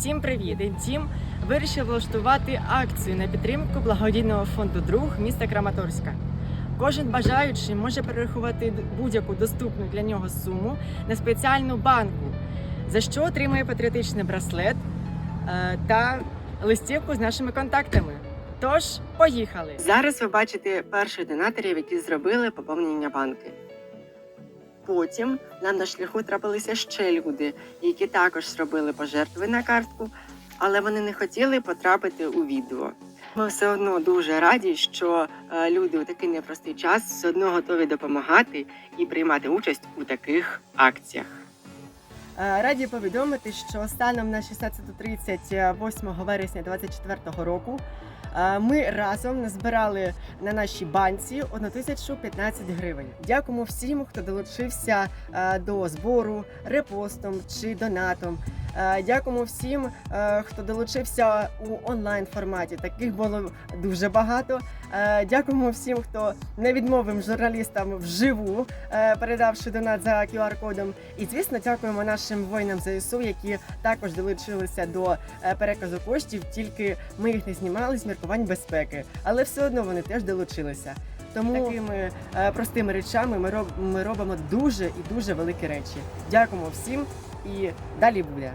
Всім привіт! Інтім вирішив влаштувати акцію на підтримку благодійного фонду Друг міста Краматорська. Кожен бажаючий може перерахувати будь-яку доступну для нього суму на спеціальну банку, за що отримує патріотичний браслет е, та листівку з нашими контактами. Тож, поїхали! Зараз ви бачите перших донаторів, які зробили поповнення банки. Потім нам на шляху трапилися ще люди, які також зробили пожертви на картку, але вони не хотіли потрапити у відео. Ми все одно дуже раді, що е, люди у такий непростий час все одно готові допомагати і приймати участь у таких акціях. Е, Раді повідомити, що станом на 16.30 8 вересня 2024 року е, ми разом назбирали на нашій банці 1015 гривень. Дякуємо всім, хто долучився е, до збору репостом чи донатом. Е, Дякуємо всім, е, хто долучився у онлайн форматі. Таких було дуже багато. Е, Дякуємо всім, хто не відмовив журналістам вживу, передавши донат за QR-кодом. І звісно, дякуємо нашим воїнам ЗСУ, які також долучилися до переказу коштів. Тільки ми їх не знімали з міркувань безпеки, але все одно вони теж долучилися. Тому такими простими речами ми робимо дуже і дуже великі речі. Дякуємо всім і далі буде.